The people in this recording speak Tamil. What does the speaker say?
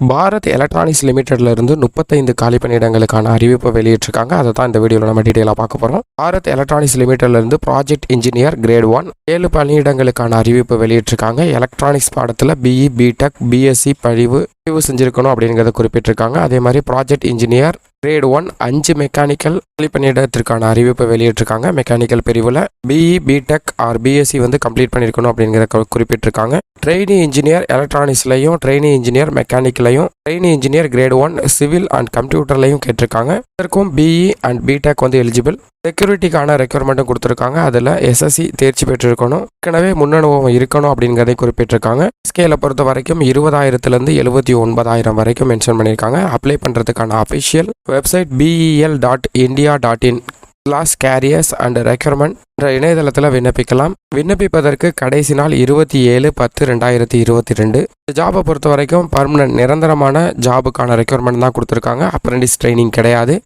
பாரத் எலக்ட்ரானிக்ஸ் லிமிடெட்ல இருந்து முப்பத்தைந்து காலி பணியிடங்களுக்கான அறிவிப்பு வெளியிட்டிருக்காங்க. அதை தான் இந்த வீடியோவில் நம்ம டீட்டெயிலாக பார்க்க போகிறோம் பாரத் எலக்ட்ரானிக்ஸ் லிமிடெட்ல இருந்து ப்ராஜெக்ட் இன்ஜினியர் கிரேட் ஒன் ஏழு பணியிடங்களுக்கான அறிவிப்பு வெளியிட்டிருக்காங்க. எலக்ட்ரானிக்ஸ் பாடத்தில் பிஇ பிடெக் பிஎஸ்சி பழிவு பதிவு செஞ்சிருக்கணும் அப்படிங்கிறத குறிப்பிட்டிருக்காங்க. அதே மாதிரி ப்ராஜெக்ட் இன்ஜினியர் கிரேட் ஒன் அஞ்சு மெக்கானிக்கல் காலி பணியிடத்திற்கான அறிவிப்பு வெளியிட்டிருக்காங்க. மெக்கானிக்கல் பிரிவில் பிஇ பிடெக் ஆர் பிஎஸ்சி வந்து கம்ப்ளீட் பண்ணியிருக்கணும் அப்படிங்கிறத குறிப்பிட்டிருக்காங்க. ட்ரெயினி இன்ஜினியர் எலக்ட்ரானிக்ஸ்லையும் trainee engineer மெக்கானிக்லையும் trainee engineer grade one civil and கம்ப்யூட்டர்லையும் கேட்டிருக்காங்க. இதற்கும் பிஇ அண்ட் பிடெக் வந்து எலிஜிபிள் செக்யூரிட்டிக்கான ரெக்யர்மெண்ட்டும் கொடுத்துருக்காங்க. அதில் எஸ்எஸ்சி தேர்ச்சி பெற்றிருக்கணும். ஏற்கனவே முன்னனுபவம் இருக்கணும் அப்படிங்கிறதை குறிப்பிட்டிருக்காங்க. ஸ்கேலை பொறுத்த வரைக்கும் இருபதாயிரத்துலேருந்து எழுபத்தி ஒன்பதாயிரம் வரைக்கும் மென்ஷன் பண்ணியிருக்காங்க. அப்ளை பண்ணுறதுக்கான official website BEL dot India dot in class careers and requirement என்ற இணையதளத்தில் விண்ணப்பிக்கலாம். விண்ணப்பிப்பதற்கு கடைசி நாள் இருபத்தி ஏழு பத்து ரெண்டாயிரத்தி இருபத்தி ரெண்டு. இந்த ஜாபை பொறுத்த வரைக்கும் பர்மனன்ட் நிரந்தரமான ஜாபுக்கான ரெக்யர்மெண்ட் தான் கொடுத்துருக்காங்க. அப்ரெண்டிஸ் ட்ரைனிங் கிடையாது.